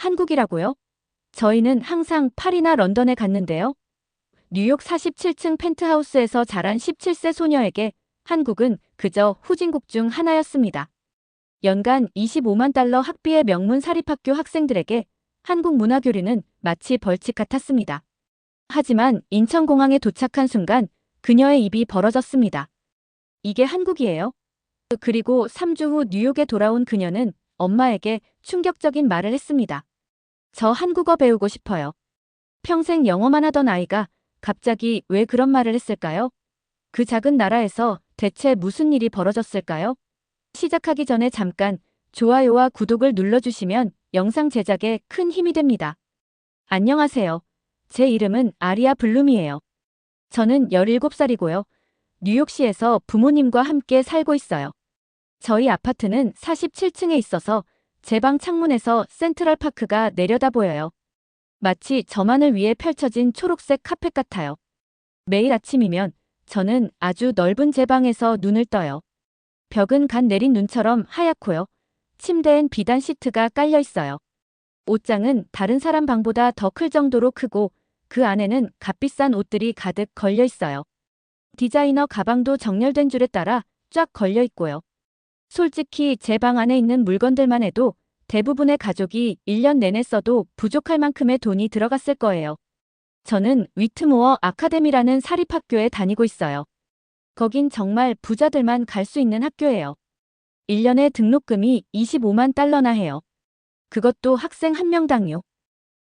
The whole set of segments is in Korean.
한국이라고요? 저희는 항상 파리나 런던에 갔는데요. 뉴욕 47층 펜트하우스에서 자란 17세 소녀에게 한국은 그저 후진국 중 하나였습니다. 연간 25만 달러 학비의 명문 사립학교 학생들에게 한국 문화교류는 마치 벌칙 같았습니다. 하지만 인천공항에 도착한 순간 그녀의 입이 벌어졌습니다. 이게 한국이에요? 그리고 3주 후 뉴욕에 돌아온 그녀는 엄마에게 충격적인 말을 했습니다. 저 한국어 배우고 싶어요. 평생 영어만 하던 아이가 갑자기 왜 그런 말을 했을까요? 그 작은 나라에서 대체 무슨 일이 벌어졌을까요? 시작하기 전에 잠깐 좋아요와 구독을 눌러주시면 영상 제작에 큰 힘이 됩니다. 안녕하세요. 제 이름은 아리아 블룸이에요. 저는 17살이고요. 뉴욕시에서 부모님과 함께 살고 있어요. 저희 아파트는 47층에 있어서 제 방 창문에서 센트럴 파크가 내려다 보여요. 마치 저만을 위해 펼쳐진 초록색 카펫 같아요. 매일 아침이면 저는 아주 넓은 제 방에서 눈을 떠요. 벽은 간 내린 눈처럼 하얗고요. 침대엔 비단 시트가 깔려 있어요. 옷장은 다른 사람 방보다 더 클 정도로 크고 그 안에는 값비싼 옷들이 가득 걸려 있어요. 디자이너 가방도 정렬된 줄에 따라 쫙 걸려 있고요. 솔직히 제 방 안에 있는 물건들만 해도 대부분의 가족이 1년 내내 써도 부족할 만큼의 돈이 들어갔을 거예요. 저는 위트모어 아카데미라는 사립학교에 다니고 있어요. 거긴 정말 부자들만 갈 수 있는 학교예요. 1년에 등록금이 25만 달러나 해요. 그것도 학생 한 명당요.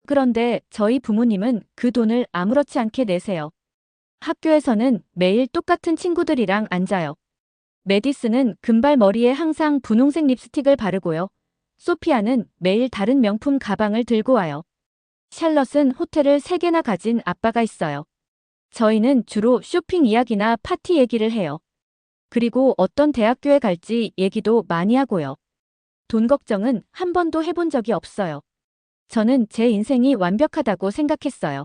그런데 저희 부모님은 그 돈을 아무렇지 않게 내세요. 학교에서는 매일 똑같은 친구들이랑 앉아요. 메디스는 금발 머리에 항상 분홍색 립스틱을 바르고요. 소피아는 매일 다른 명품 가방을 들고 와요. 샬럿은 호텔을 3개나 가진 아빠가 있어요. 저희는 주로 쇼핑 이야기나 파티 얘기를 해요. 그리고 어떤 대학교에 갈지 얘기도 많이 하고요. 돈 걱정은 한 번도 해본 적이 없어요. 저는 제 인생이 완벽하다고 생각했어요.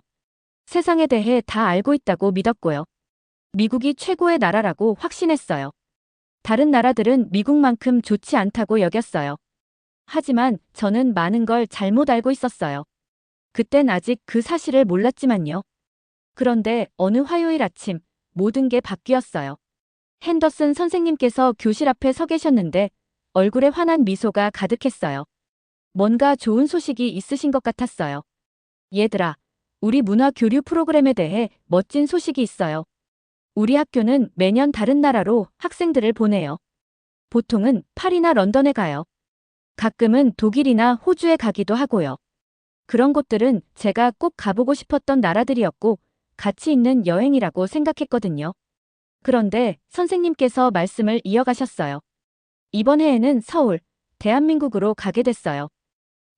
세상에 대해 다 알고 있다고 믿었고요. 미국이 최고의 나라라고 확신했어요. 다른 나라들은 미국만큼 좋지 않다고 여겼어요. 하지만 저는 많은 걸 잘못 알고 있었어요. 그땐 아직 그 사실을 몰랐지만요. 그런데 어느 화요일 아침 모든 게 바뀌었어요. 핸더슨 선생님께서 교실 앞에 서 계셨는데 얼굴에 환한 미소가 가득했어요. 뭔가 좋은 소식이 있으신 것 같았어요. 얘들아, 우리 문화 교류 프로그램에 대해 멋진 소식이 있어요. 우리 학교는 매년 다른 나라로 학생들을 보내요. 보통은 파리나 런던에 가요. 가끔은 독일이나 호주에 가기도 하고요. 그런 곳들은 제가 꼭 가보고 싶었던 나라들이었고 가치 있는 여행이라고 생각했거든요. 그런데 선생님께서 말씀을 이어가셨어요. 이번 해에는 서울, 대한민국으로 가게 됐어요.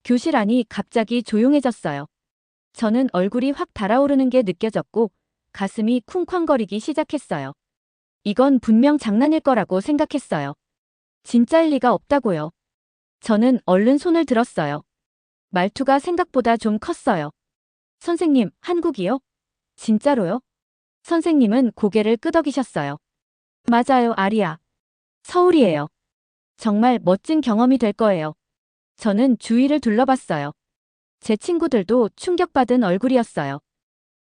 교실 안이 갑자기 조용해졌어요. 저는 얼굴이 확 달아오르는 게 느껴졌고 가슴이 쿵쾅거리기 시작했어요. 이건 분명 장난일 거라고 생각했어요. 진짜일 리가 없다고요. 저는 얼른 손을 들었어요. 말투가 생각보다 좀 컸어요. 선생님, 한국이요? 진짜로요? 선생님은 고개를 끄덕이셨어요. 맞아요, 아리아. 서울이에요. 정말 멋진 경험이 될 거예요. 저는 주위를 둘러봤어요. 제 친구들도 충격받은 얼굴이었어요.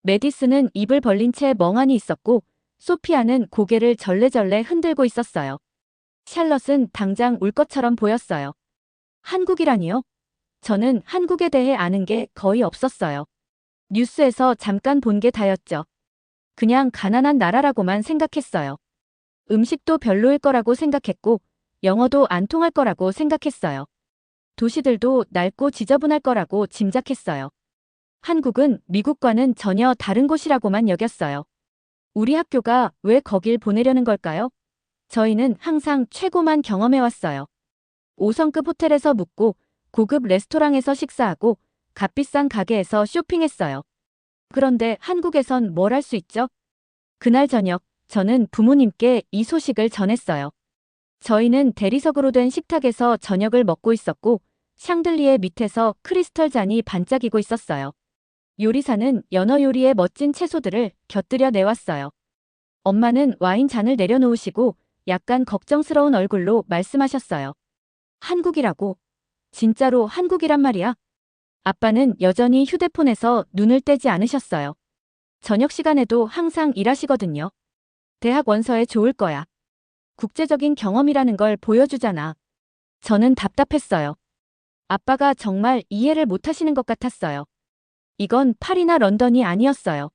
메디스는 입을 벌린 채 멍하니 있었고, 소피아는 고개를 절레절레 흔들고 있었어요. 샬럿은 당장 울 것처럼 보였어요. 한국이라니요? 저는 한국에 대해 아는 게 거의 없었어요. 뉴스에서 잠깐 본 게 다였죠. 그냥 가난한 나라라고만 생각했어요. 음식도 별로일 거라고 생각했고, 영어도 안 통할 거라고 생각했어요. 도시들도 낡고 지저분할 거라고 짐작했어요. 한국은 미국과는 전혀 다른 곳이라고만 여겼어요. 우리 학교가 왜 거길 보내려는 걸까요? 저희는 항상 최고만 경험해왔어요. 5성급 호텔에서 묵고 고급 레스토랑에서 식사하고 값비싼 가게에서 쇼핑했어요. 그런데 한국에선 뭘 할 수 있죠? 그날 저녁 저는 부모님께 이 소식을 전했어요. 저희는 대리석으로 된 식탁에서 저녁을 먹고 있었고 샹들리에 밑에서 크리스털 잔이 반짝이고 있었어요. 요리사는 연어 요리의 멋진 채소들을 곁들여 내왔어요. 엄마는 와인 잔을 내려놓으시고 약간 걱정스러운 얼굴로 말씀하셨어요. 한국이라고. 진짜로 한국이란 말이야? 아빠는 여전히 휴대폰에서 눈을 떼지 않으셨어요. 저녁 시간에도 항상 일하시거든요. 대학 원서에 좋을 거야. 국제적인 경험이라는 걸 보여주잖아. 저는 답답했어요. 아빠가 정말 이해를 못하시는 것 같았어요. 이건 파리나 런던이 아니었어요.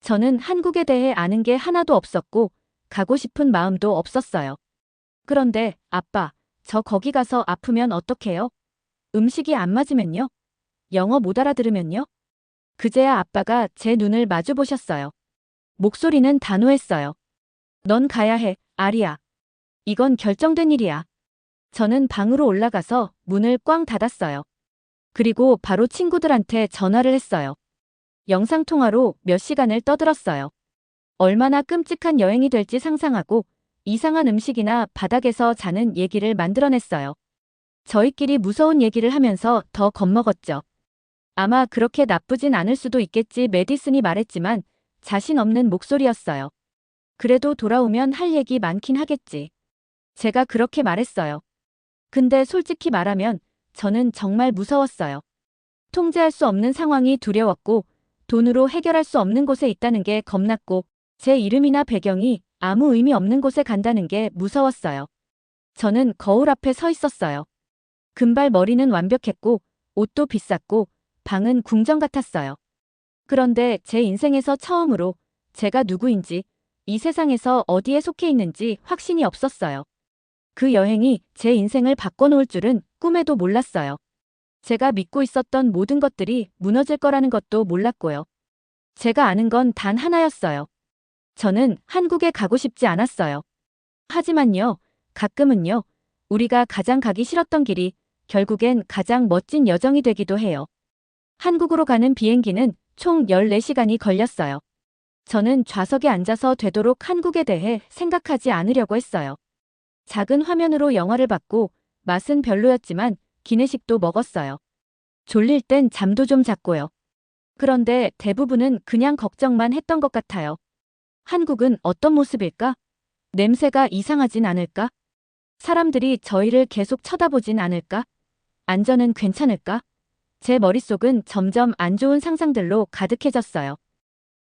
저는 한국에 대해 아는 게 하나도 없었고, 가고 싶은 마음도 없었어요. 그런데, 아빠, 저 거기 가서 아프면 어떡해요? 음식이 안 맞으면요? 영어 못 알아들으면요? 그제야 아빠가 제 눈을 마주 보셨어요. 목소리는 단호했어요. 넌 가야 해, 아리야. 이건 결정된 일이야. 저는 방으로 올라가서 문을 꽝 닫았어요. 그리고 바로 친구들한테 전화를 했어요. 영상통화로 몇 시간을 떠들었어요. 얼마나 끔찍한 여행이 될지 상상하고 이상한 음식이나 바닥에서 자는 얘기를 만들어냈어요. 저희끼리 무서운 얘기를 하면서 더 겁먹었죠. 아마 그렇게 나쁘진 않을 수도 있겠지 메디슨이 말했지만 자신 없는 목소리였어요. 그래도 돌아오면 할 얘기 많긴 하겠지. 제가 그렇게 말했어요. 근데 솔직히 말하면 저는 정말 무서웠어요. 통제할 수 없는 상황이 두려웠고 돈으로 해결할 수 없는 곳에 있다는 게 겁났고 제 이름이나 배경이 아무 의미 없는 곳에 간다는 게 무서웠어요. 저는 거울 앞에 서 있었어요. 금발 머리는 완벽했고 옷도 비쌌고 방은 궁전 같았어요. 그런데 제 인생에서 처음으로 제가 누구인지 이 세상에서 어디에 속해 있는지 확신이 없었어요. 그 여행이 제 인생을 바꿔놓을 줄은 꿈에도 몰랐어요. 제가 믿고 있었던 모든 것들이 무너질 거라는 것도 몰랐고요. 제가 아는 건 단 하나였어요. 저는 한국에 가고 싶지 않았어요. 하지만요, 가끔은요, 우리가 가장 가기 싫었던 길이 결국엔 가장 멋진 여정이 되기도 해요. 한국으로 가는 비행기는 총 14시간이 걸렸어요. 저는 좌석에 앉아서 되도록 한국에 대해 생각하지 않으려고 했어요. 작은 화면으로 영화를 봤고 맛은 별로였지만 기내식도 먹었어요. 졸릴 땐 잠도 좀 잤고요. 그런데 대부분은 그냥 걱정만 했던 것 같아요. 한국은 어떤 모습일까? 냄새가 이상하진 않을까? 사람들이 저희를 계속 쳐다보진 않을까? 안전은 괜찮을까? 제 머릿속은 점점 안 좋은 상상들로 가득해졌어요.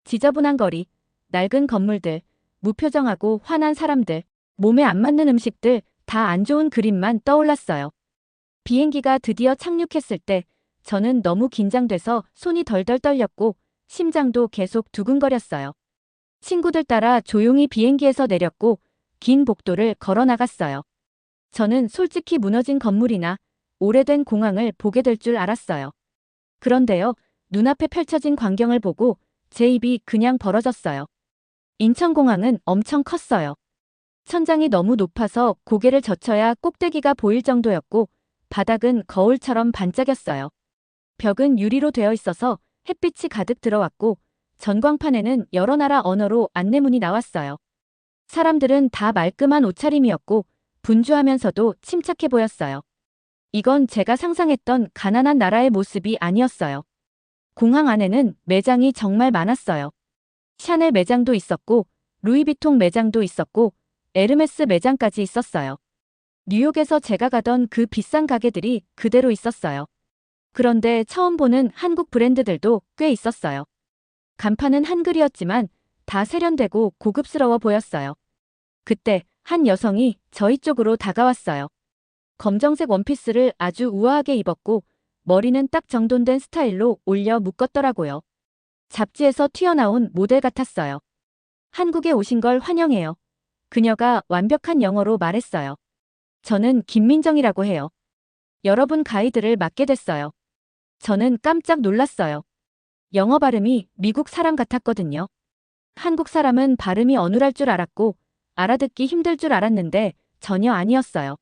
지저분한 거리, 낡은 건물들, 무표정하고 화난 사람들, 몸에 안 맞는 음식들, 다 안 좋은 그림만 떠올랐어요. 비행기가 드디어 착륙했을 때 저는 너무 긴장돼서 손이 덜덜 떨렸고 심장도 계속 두근거렸어요. 친구들 따라 조용히 비행기에서 내렸고 긴 복도를 걸어 나갔어요. 저는 솔직히 무너진 건물이나 오래된 공항을 보게 될 줄 알았어요. 그런데요, 눈앞에 펼쳐진 광경을 보고 제 입이 그냥 벌어졌어요. 인천공항은 엄청 컸어요. 천장이 너무 높아서 고개를 젖혀야 꼭대기가 보일 정도였고 바닥은 거울처럼 반짝였어요. 벽은 유리로 되어 있어서 햇빛이 가득 들어왔고 전광판에는 여러 나라 언어로 안내문이 나왔어요. 사람들은 다 말끔한 옷차림이었고 분주하면서도 침착해 보였어요. 이건 제가 상상했던 가난한 나라의 모습이 아니었어요. 공항 안에는 매장이 정말 많았어요. 샤넬 매장도 있었고 루이비통 매장도 있었고 에르메스 매장까지 있었어요. 뉴욕에서 제가 가던 그 비싼 가게들이 그대로 있었어요. 그런데 처음 보는 한국 브랜드들도 꽤 있었어요. 간판은 한글이었지만 다 세련되고 고급스러워 보였어요. 그때 한 여성이 저희 쪽으로 다가왔어요. 검정색 원피스를 아주 우아하게 입었고 머리는 딱 정돈된 스타일로 올려 묶었더라고요. 잡지에서 튀어나온 모델 같았어요. 한국에 오신 걸 환영해요. 그녀가 완벽한 영어로 말했어요. 저는 김민정이라고 해요. 여러분 가이드를 맡게 됐어요. 저는 깜짝 놀랐어요. 영어 발음이 미국 사람 같았거든요. 한국 사람은 발음이 어눌할 줄 알았고 알아듣기 힘들 줄 알았는데 전혀 아니었어요.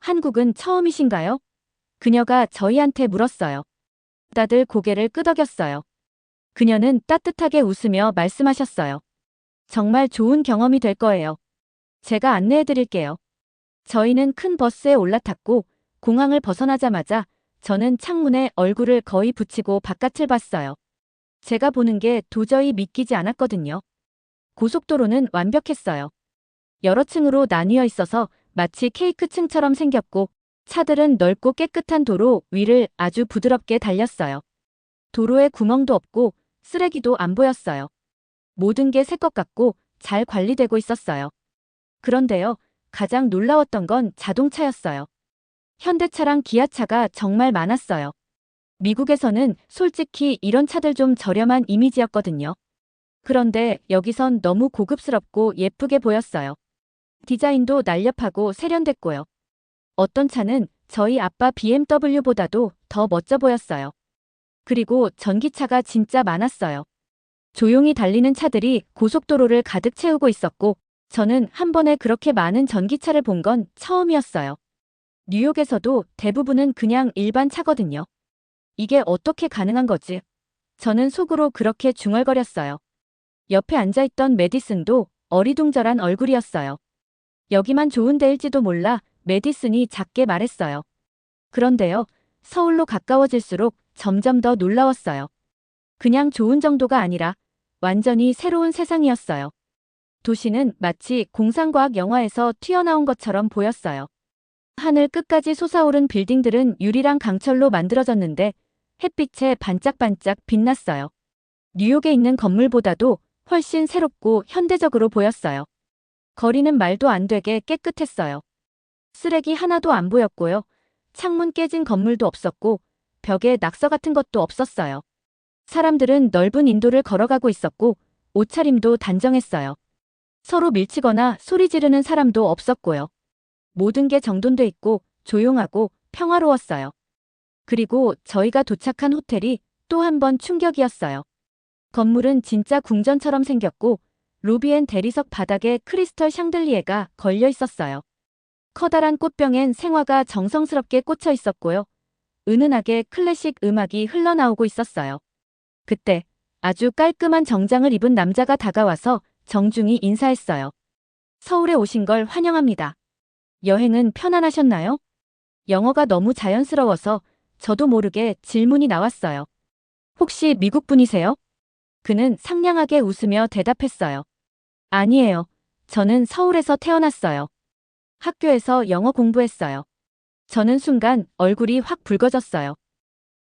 한국은 처음이신가요? 그녀가 저희한테 물었어요. 다들 고개를 끄덕였어요. 그녀는 따뜻하게 웃으며 말씀하셨어요. 정말 좋은 경험이 될 거예요. 제가 안내해 드릴게요. 저희는 큰 버스에 올라탔고 공항을 벗어나자마자 저는 창문에 얼굴을 거의 붙이고 바깥을 봤어요. 제가 보는 게 도저히 믿기지 않았거든요. 고속도로는 완벽했어요. 여러 층으로 나뉘어 있어서 마치 케이크 층처럼 생겼고 차들은 넓고 깨끗한 도로 위를 아주 부드럽게 달렸어요. 도로에 구멍도 없고 쓰레기도 안 보였어요. 모든 게 새 것 같고 잘 관리되고 있었어요. 그런데요, 가장 놀라웠던 건 자동차였어요. 현대차랑 기아차가 정말 많았어요. 미국에서는 솔직히 이런 차들 좀 저렴한 이미지였거든요. 그런데 여기선 너무 고급스럽고 예쁘게 보였어요. 디자인도 날렵하고 세련됐고요. 어떤 차는 저희 아빠 BMW보다도 더 멋져 보였어요. 그리고 전기차가 진짜 많았어요. 조용히 달리는 차들이 고속도로를 가득 채우고 있었고, 저는 한 번에 그렇게 많은 전기차를 본 건 처음이었어요. 뉴욕에서도 대부분은 그냥 일반 차거든요. 이게 어떻게 가능한 거지? 저는 속으로 그렇게 중얼거렸어요. 옆에 앉아있던 메디슨도 어리둥절한 얼굴이었어요. 여기만 좋은 데일지도 몰라 메디슨이 작게 말했어요. 그런데요, 서울로 가까워질수록 점점 더 놀라웠어요. 그냥 좋은 정도가 아니라 완전히 새로운 세상이었어요. 도시는 마치 공상과학 영화에서 튀어나온 것처럼 보였어요. 하늘 끝까지 솟아오른 빌딩들은 유리랑 강철로 만들어졌는데 햇빛에 반짝반짝 빛났어요. 뉴욕에 있는 건물보다도 훨씬 새롭고 현대적으로 보였어요. 거리는 말도 안 되게 깨끗했어요. 쓰레기 하나도 안 보였고요. 창문 깨진 건물도 없었고 벽에 낙서 같은 것도 없었어요. 사람들은 넓은 인도를 걸어가고 있었고 옷차림도 단정했어요. 서로 밀치거나 소리 지르는 사람도 없었고요. 모든 게 정돈돼 있고 조용하고 평화로웠어요. 그리고 저희가 도착한 호텔이 또 한 번 충격이었어요. 건물은 진짜 궁전처럼 생겼고 로비엔 대리석 바닥에 크리스털 샹들리에가 걸려 있었어요. 커다란 꽃병엔 생화가 정성스럽게 꽂혀 있었고요. 은은하게 클래식 음악이 흘러나오고 있었어요. 그때 아주 깔끔한 정장을 입은 남자가 다가와서 정중히 인사했어요. 서울에 오신 걸 환영합니다. 여행은 편안하셨나요? 영어가 너무 자연스러워서 저도 모르게 질문이 나왔어요. 혹시 미국 분이세요? 그는 상냥하게 웃으며 대답했어요. 아니에요. 저는 서울에서 태어났어요. 학교에서 영어 공부했어요. 저는 순간 얼굴이 확 붉어졌어요.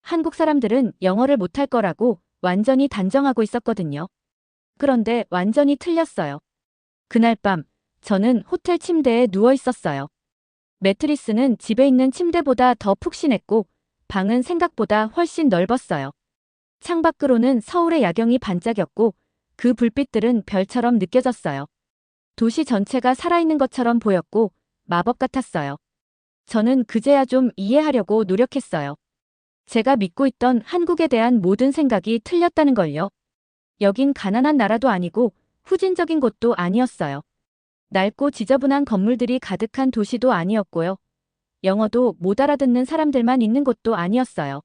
한국 사람들은 영어를 못할 거라고 완전히 단정하고 있었거든요. 그런데 완전히 틀렸어요. 그날 밤, 저는 호텔 침대에 누워 있었어요. 매트리스는 집에 있는 침대보다 더 푹신했고, 방은 생각보다 훨씬 넓었어요. 창밖으로는 서울의 야경이 반짝였고, 그 불빛들은 별처럼 느껴졌어요. 도시 전체가 살아있는 것처럼 보였고, 마법 같았어요. 저는 그제야 좀 이해하려고 노력했어요. 제가 믿고 있던 한국에 대한 모든 생각이 틀렸다는 걸요. 여긴 가난한 나라도 아니고 후진적인 곳도 아니었어요. 낡고 지저분한 건물들이 가득한 도시도 아니었고요. 영어도 못 알아듣는 사람들만 있는 곳도 아니었어요.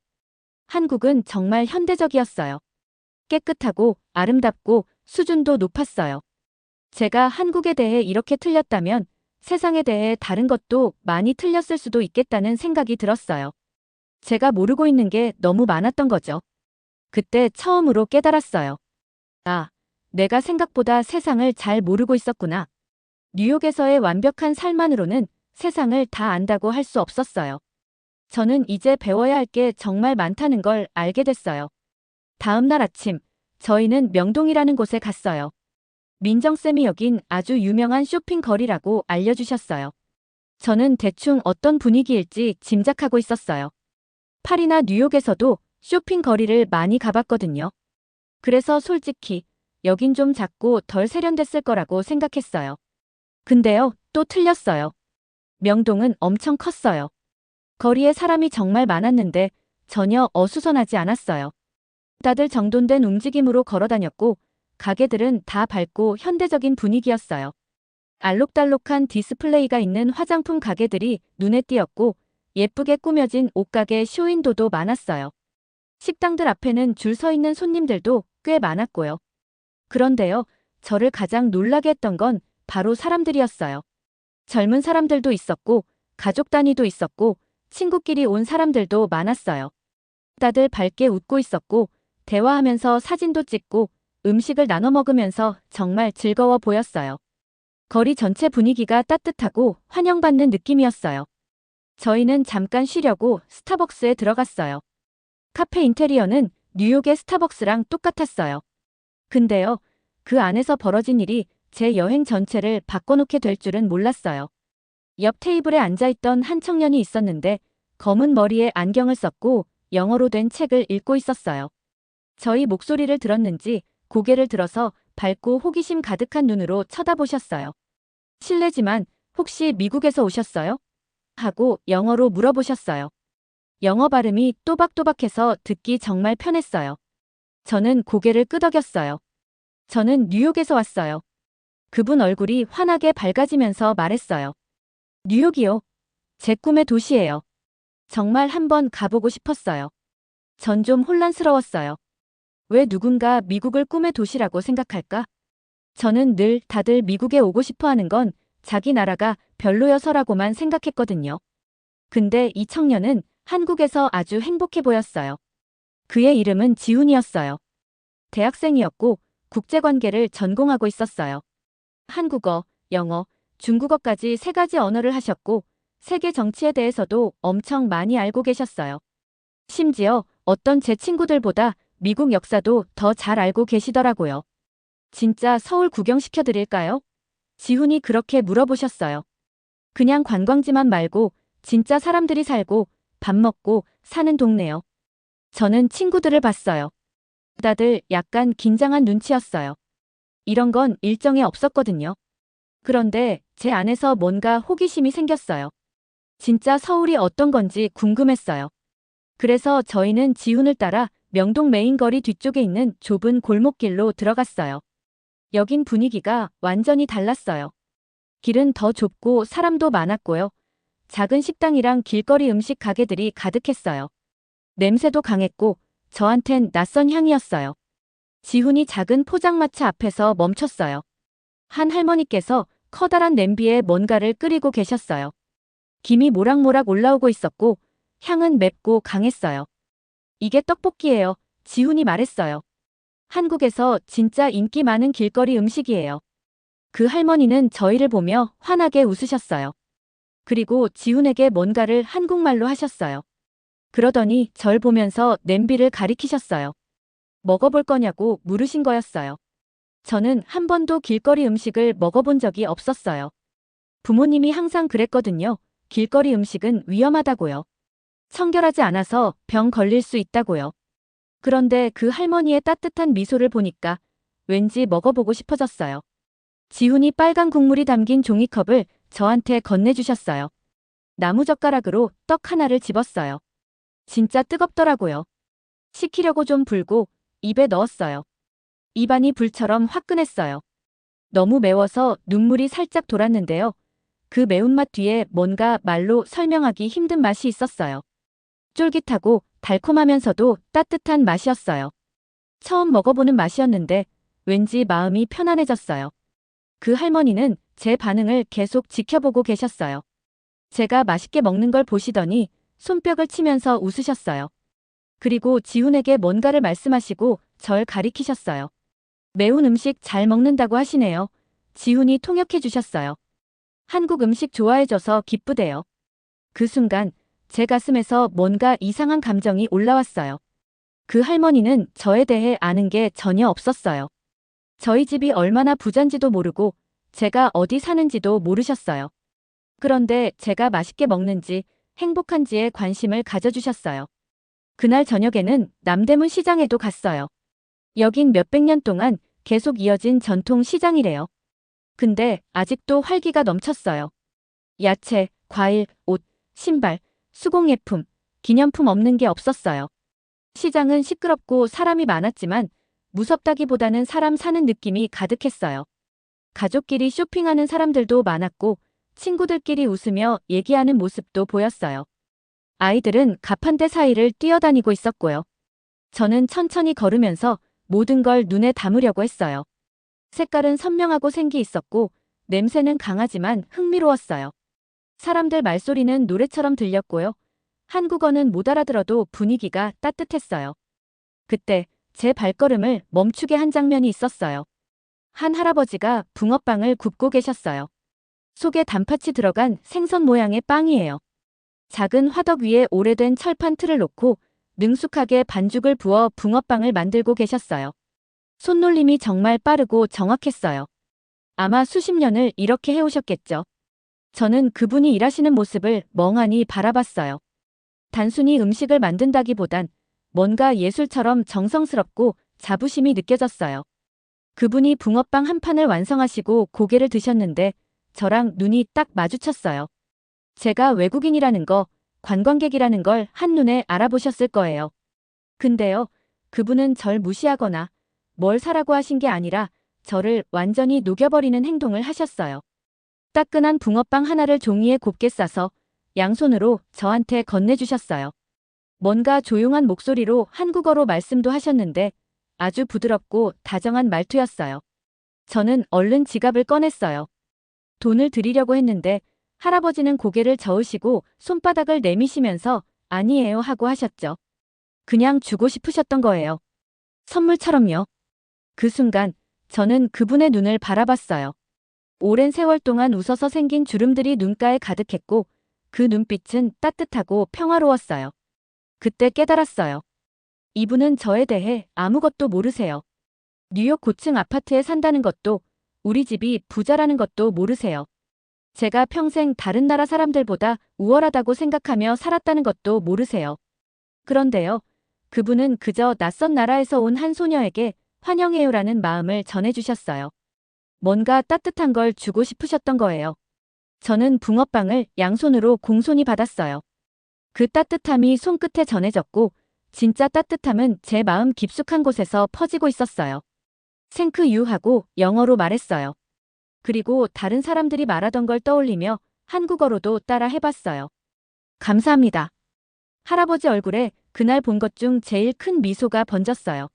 한국은 정말 현대적이었어요. 깨끗하고 아름답고 수준도 높았어요. 제가 한국에 대해 이렇게 틀렸다면 세상에 대해 다른 것도 많이 틀렸을 수도 있겠다는 생각이 들었어요. 제가 모르고 있는 게 너무 많았던 거죠. 그때 처음으로 깨달았어요. 아, 내가 생각보다 세상을 잘 모르고 있었구나. 뉴욕에서의 완벽한 삶만으로는 세상을 다 안다고 할 수 없었어요. 저는 이제 배워야 할 게 정말 많다는 걸 알게 됐어요. 다음 날 아침, 저희는 명동이라는 곳에 갔어요. 민정쌤이 여긴 아주 유명한 쇼핑 거리라고 알려주셨어요. 저는 대충 어떤 분위기일지 짐작하고 있었어요. 파리나 뉴욕에서도 쇼핑 거리를 많이 가봤거든요. 그래서 솔직히 여긴 좀 작고 덜 세련됐을 거라고 생각했어요. 근데요, 또 틀렸어요. 명동은 엄청 컸어요. 거리에 사람이 정말 많았는데 전혀 어수선하지 않았어요. 다들 정돈된 움직임으로 걸어 다녔고 가게들은 다 밝고 현대적인 분위기였어요. 알록달록한 디스플레이가 있는 화장품 가게들이 눈에 띄었고 예쁘게 꾸며진 옷가게 쇼윈도도 많았어요. 식당들 앞에는 줄 서 있는 손님들도 꽤 많았고요. 그런데요, 저를 가장 놀라게 했던 건 바로 사람들이었어요. 젊은 사람들도 있었고, 가족 단위도 있었고, 친구끼리 온 사람들도 많았어요. 다들 밝게 웃고 있었고, 대화하면서 사진도 찍고, 음식을 나눠 먹으면서 정말 즐거워 보였어요. 거리 전체 분위기가 따뜻하고 환영받는 느낌이었어요. 저희는 잠깐 쉬려고 스타벅스에 들어갔어요. 카페 인테리어는 뉴욕의 스타벅스랑 똑같았어요. 근데요, 그 안에서 벌어진 일이 제 여행 전체를 바꿔놓게 될 줄은 몰랐어요. 옆 테이블에 앉아있던 한 청년이 있었는데 검은 머리에 안경을 썼고 영어로 된 책을 읽고 있었어요. 저희 목소리를 들었는지 고개를 들어서 밝고 호기심 가득한 눈으로 쳐다보셨어요. 실례지만 혹시 미국에서 오셨어요? 하고 영어로 물어보셨어요. 영어 발음이 또박또박해서 듣기 정말 편했어요. 저는 고개를 끄덕였어요. 저는 뉴욕에서 왔어요. 그분 얼굴이 환하게 밝아지면서 말했어요. 뉴욕이요? 제 꿈의 도시예요. 정말 한번 가보고 싶었어요. 전 좀 혼란스러웠어요. 왜 누군가 미국을 꿈의 도시라고 생각할까? 저는 늘 다들 미국에 오고 싶어 하는 건 자기 나라가 별로여서라고만 생각했거든요. 근데 이 청년은 한국에서 아주 행복해 보였어요. 그의 이름은 지훈이었어요. 대학생이었고 국제관계를 전공하고 있었어요. 한국어, 영어, 중국어까지 세 가지 언어를 하셨고 세계 정치에 대해서도 엄청 많이 알고 계셨어요. 심지어 어떤 제 친구들보다 미국 역사도 더 잘 알고 계시더라고요. 진짜 서울 구경시켜 드릴까요? 지훈이 그렇게 물어보셨어요. 그냥 관광지만 말고 진짜 사람들이 살고 밥 먹고 사는 동네요. 저는 친구들을 봤어요. 다들 약간 긴장한 눈치였어요. 이런 건 일정에 없었거든요. 그런데 제 안에서 뭔가 호기심이 생겼어요. 진짜 서울이 어떤 건지 궁금했어요. 그래서 저희는 지훈을 따라 명동 메인거리 뒤쪽에 있는 좁은 골목길로 들어갔어요. 여긴 분위기가 완전히 달랐어요. 길은 더 좁고 사람도 많았고요. 작은 식당이랑 길거리 음식 가게들이 가득했어요. 냄새도 강했고 저한텐 낯선 향이었어요. 지훈이 작은 포장마차 앞에서 멈췄어요. 한 할머니께서 커다란 냄비에 뭔가를 끓이고 계셨어요. 김이 모락모락 올라오고 있었고 향은 맵고 강했어요. 이게 떡볶이예요. 지훈이 말했어요. 한국에서 진짜 인기 많은 길거리 음식이에요. 그 할머니는 저희를 보며 환하게 웃으셨어요. 그리고 지훈에게 뭔가를 한국말로 하셨어요. 그러더니 절 보면서 냄비를 가리키셨어요. 먹어볼 거냐고 물으신 거였어요. 저는 한 번도 길거리 음식을 먹어본 적이 없었어요. 부모님이 항상 그랬거든요. 길거리 음식은 위험하다고요. 청결하지 않아서 병 걸릴 수 있다고요. 그런데 그 할머니의 따뜻한 미소를 보니까 왠지 먹어보고 싶어졌어요. 지훈이 빨간 국물이 담긴 종이컵을 저한테 건네주셨어요. 나무젓가락으로 떡 하나를 집었어요. 진짜 뜨겁더라고요. 식히려고 좀 불고 입에 넣었어요. 입안이 불처럼 화끈했어요. 너무 매워서 눈물이 살짝 돌았는데요. 그 매운맛 뒤에 뭔가 말로 설명하기 힘든 맛이 있었어요. 쫄깃하고 달콤하면서도 따뜻한 맛이었어요. 처음 먹어보는 맛이었는데 왠지 마음이 편안해졌어요. 그 할머니는 제 반응을 계속 지켜보고 계셨어요. 제가 맛있게 먹는 걸 보시더니 손뼉을 치면서 웃으셨어요. 그리고 지훈에게 뭔가를 말씀하시고 절 가리키셨어요. 매운 음식 잘 먹는다고 하시네요. 지훈이 통역해 주셨어요. 한국 음식 좋아해줘서 기쁘대요. 그 순간 제 가슴에서 뭔가 이상한 감정이 올라왔어요. 그 할머니는 저에 대해 아는 게 전혀 없었어요. 저희 집이 얼마나 부잔지도 모르고 제가 어디 사는지도 모르셨어요. 그런데 제가 맛있게 먹는지 행복한지에 관심을 가져주셨어요. 그날 저녁에는 남대문 시장에도 갔어요. 여긴 몇백 년 동안 계속 이어진 전통 시장이래요. 근데 아직도 활기가 넘쳤어요. 야채, 과일, 옷, 신발, 수공예품, 기념품 없는 게 없었어요. 시장은 시끄럽고 사람이 많았지만 무섭다기보다는 사람 사는 느낌이 가득했어요. 가족끼리 쇼핑하는 사람들도 많았고 친구들끼리 웃으며 얘기하는 모습도 보였어요. 아이들은 가판대 사이를 뛰어다니고 있었고요. 저는 천천히 걸으면서 모든 걸 눈에 담으려고 했어요. 색깔은 선명하고 생기 있었고 냄새는 강하지만 흥미로웠어요. 사람들 말소리는 노래처럼 들렸고요. 한국어는 못 알아들어도 분위기가 따뜻했어요. 그때 제 발걸음을 멈추게 한 장면이 있었어요. 한 할아버지가 붕어빵을 굽고 계셨어요. 속에 단팥이 들어간 생선 모양의 빵이에요. 작은 화덕 위에 오래된 철판 틀을 놓고 능숙하게 반죽을 부어 붕어빵을 만들고 계셨어요. 손놀림이 정말 빠르고 정확했어요. 아마 수십 년을 이렇게 해오셨겠죠. 저는 그분이 일하시는 모습을 멍하니 바라봤어요. 단순히 음식을 만든다기보단 뭔가 예술처럼 정성스럽고 자부심이 느껴졌어요. 그분이 붕어빵 한 판을 완성하시고 고개를 드셨는데 저랑 눈이 딱 마주쳤어요. 제가 외국인이라는 거, 관광객이라는 걸 한눈에 알아보셨을 거예요. 근데요, 그분은 절 무시하거나 뭘 사라고 하신 게 아니라 저를 완전히 녹여버리는 행동을 하셨어요. 따끈한 붕어빵 하나를 종이에 곱게 싸서 양손으로 저한테 건네주셨어요. 뭔가 조용한 목소리로 한국어로 말씀도 하셨는데 아주 부드럽고 다정한 말투였어요. 저는 얼른 지갑을 꺼냈어요. 돈을 드리려고 했는데 할아버지는 고개를 저으시고 손바닥을 내미시면서 아니에요 하고 하셨죠. 그냥 주고 싶으셨던 거예요. 선물처럼요. 그 순간 저는 그분의 눈을 바라봤어요. 오랜 세월 동안 웃어서 생긴 주름들이 눈가에 가득했고 그 눈빛은 따뜻하고 평화로웠어요. 그때 깨달았어요. 이분은 저에 대해 아무것도 모르세요. 뉴욕 고층 아파트에 산다는 것도 우리 집이 부자라는 것도 모르세요. 제가 평생 다른 나라 사람들보다 우월하다고 생각하며 살았다는 것도 모르세요. 그런데요, 그분은 그저 낯선 나라에서 온 한 소녀에게 환영해요라는 마음을 전해주셨어요. 뭔가 따뜻한 걸 주고 싶으셨던 거예요. 저는 붕어빵을 양손으로 공손히 받았어요. 그 따뜻함이 손끝에 전해졌고, 진짜 따뜻함은 제 마음 깊숙한 곳에서 퍼지고 있었어요. 생크 유하고 영어로 말했어요. 그리고 다른 사람들이 말하던 걸 떠올리며 한국어로도 따라 해봤어요. 감사합니다. 할아버지 얼굴에 그날 본 것 중 제일 큰 미소가 번졌어요.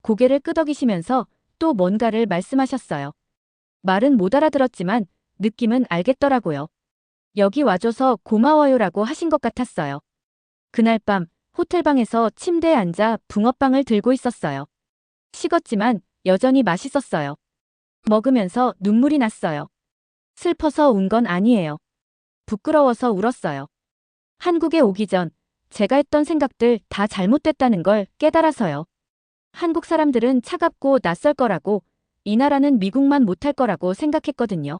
고개를 끄덕이시면서 또 뭔가를 말씀하셨어요. 말은 못 알아들었지만 느낌은 알겠더라고요. 여기 와줘서 고마워요라고 하신 것 같았어요. 그날 밤 호텔방에서 침대에 앉아 붕어빵을 들고 있었어요. 식었지만 여전히 맛있었어요. 먹으면서 눈물이 났어요. 슬퍼서 운 건 아니에요. 부끄러워서 울었어요. 한국에 오기 전 제가 했던 생각들 다 잘못됐다는 걸 깨달아서요. 한국 사람들은 차갑고 낯설 거라고 이 나라는 미국만 못할 거라고 생각했거든요.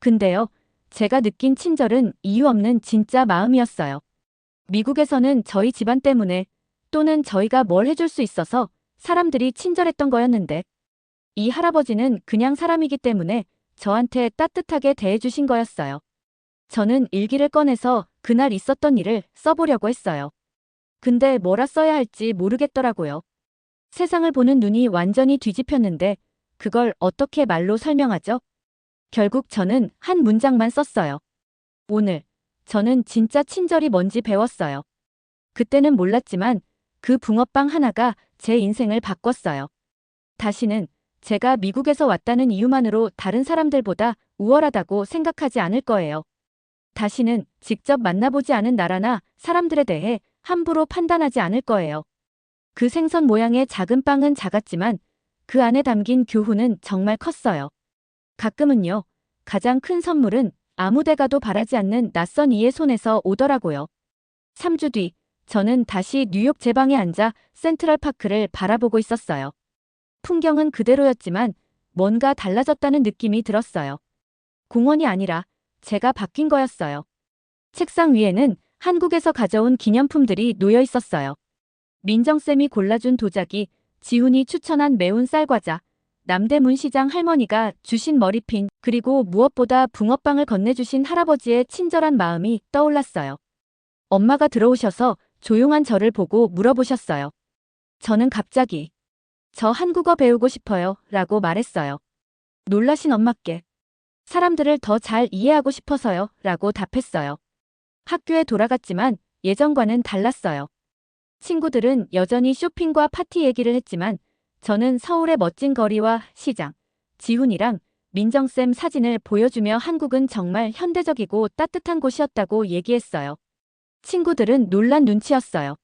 근데요, 제가 느낀 친절은 이유 없는 진짜 마음이었어요. 미국에서는 저희 집안 때문에 또는 저희가 뭘 해줄 수 있어서 사람들이 친절했던 거였는데 이 할아버지는 그냥 사람이기 때문에 저한테 따뜻하게 대해주신 거였어요. 저는 일기를 꺼내서 그날 있었던 일을 써보려고 했어요. 근데 뭐라 써야 할지 모르겠더라고요. 세상을 보는 눈이 완전히 뒤집혔는데 그걸 어떻게 말로 설명하죠? 결국 저는 한 문장만 썼어요. 오늘 저는 진짜 친절이 뭔지 배웠어요. 그때는 몰랐지만 그 붕어빵 하나가 제 인생을 바꿨어요. 다시는 제가 미국에서 왔다는 이유만으로 다른 사람들보다 우월하다고 생각하지 않을 거예요. 다시는 직접 만나보지 않은 나라나 사람들에 대해 함부로 판단하지 않을 거예요. 그 생선 모양의 작은 빵은 작았지만 그 안에 담긴 교훈은 정말 컸어요. 가끔은요, 가장 큰 선물은 아무데 가도 바라지 않는 낯선 이의 손에서 오더라고요. 3주 뒤, 저는 다시 뉴욕 제 방에 앉아 센트럴파크를 바라보고 있었어요. 풍경은 그대로였지만 뭔가 달라졌다는 느낌이 들었어요. 공원이 아니라 제가 바뀐 거였어요. 책상 위에는 한국에서 가져온 기념품들이 놓여 있었어요. 민정쌤이 골라준 도자기, 지훈이 추천한 매운 쌀과자, 남대문 시장 할머니가 주신 머리핀, 그리고 무엇보다 붕어빵을 건네주신 할아버지의 친절한 마음이 떠올랐어요. 엄마가 들어오셔서 조용한 저를 보고 물어보셨어요. 저는 갑자기 저 한국어 배우고 싶어요 라고 말했어요. 놀라신 엄마께 사람들을 더 잘 이해하고 싶어서요 라고 답했어요. 학교에 돌아갔지만 예전과는 달랐어요. 친구들은 여전히 쇼핑과 파티 얘기를 했지만 저는 서울의 멋진 거리와 시장, 지훈이랑 민정쌤 사진을 보여주며 한국은 정말 현대적이고 따뜻한 곳이었다고 얘기했어요. 친구들은 놀란 눈치였어요.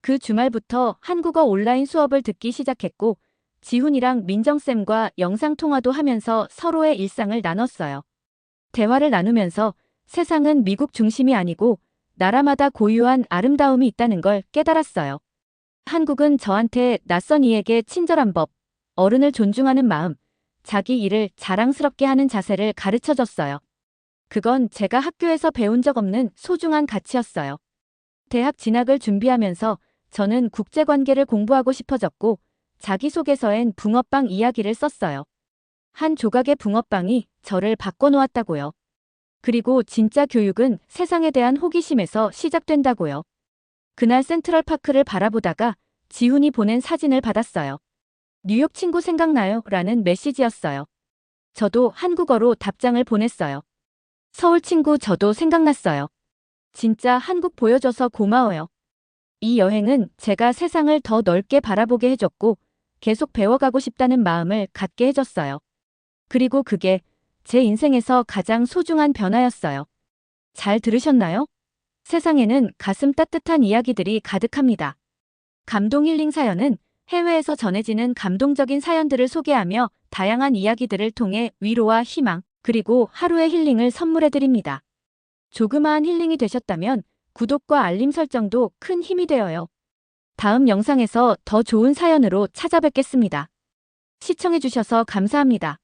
그 주말부터 한국어 온라인 수업을 듣기 시작했고 지훈이랑 민정쌤과 영상통화도 하면서 서로의 일상을 나눴어요. 대화를 나누면서 세상은 미국 중심이 아니고 나라마다 고유한 아름다움이 있다는 걸 깨달았어요. 한국은 저한테 낯선 이에게 친절한 법, 어른을 존중하는 마음, 자기 일을 자랑스럽게 하는 자세를 가르쳐 줬어요. 그건 제가 학교에서 배운 적 없는 소중한 가치였어요. 대학 진학을 준비하면서 저는 국제관계를 공부하고 싶어졌고 자기소개서엔 붕어빵 이야기를 썼어요. 한 조각의 붕어빵이 저를 바꿔놓았다고요. 그리고 진짜 교육은 세상에 대한 호기심에서 시작된다고요. 그날 센트럴파크를 바라보다가 지훈이 보낸 사진을 받았어요. 뉴욕 친구 생각나요? 라는 메시지였어요. 저도 한국어로 답장을 보냈어요. 서울 친구 저도 생각났어요. 진짜 한국 보여줘서 고마워요. 이 여행은 제가 세상을 더 넓게 바라보게 해줬고 계속 배워가고 싶다는 마음을 갖게 해줬어요. 그리고 그게 제 인생에서 가장 소중한 변화였어요. 잘 들으셨나요? 세상에는 가슴 따뜻한 이야기들이 가득합니다. 감동 힐링 사연은 해외에서 전해지는 감동적인 사연들을 소개하며 다양한 이야기들을 통해 위로와 희망, 그리고 하루의 힐링을 선물해드립니다. 조그마한 힐링이 되셨다면 구독과 알림 설정도 큰 힘이 되어요. 다음 영상에서 더 좋은 사연으로 찾아뵙겠습니다. 시청해주셔서 감사합니다.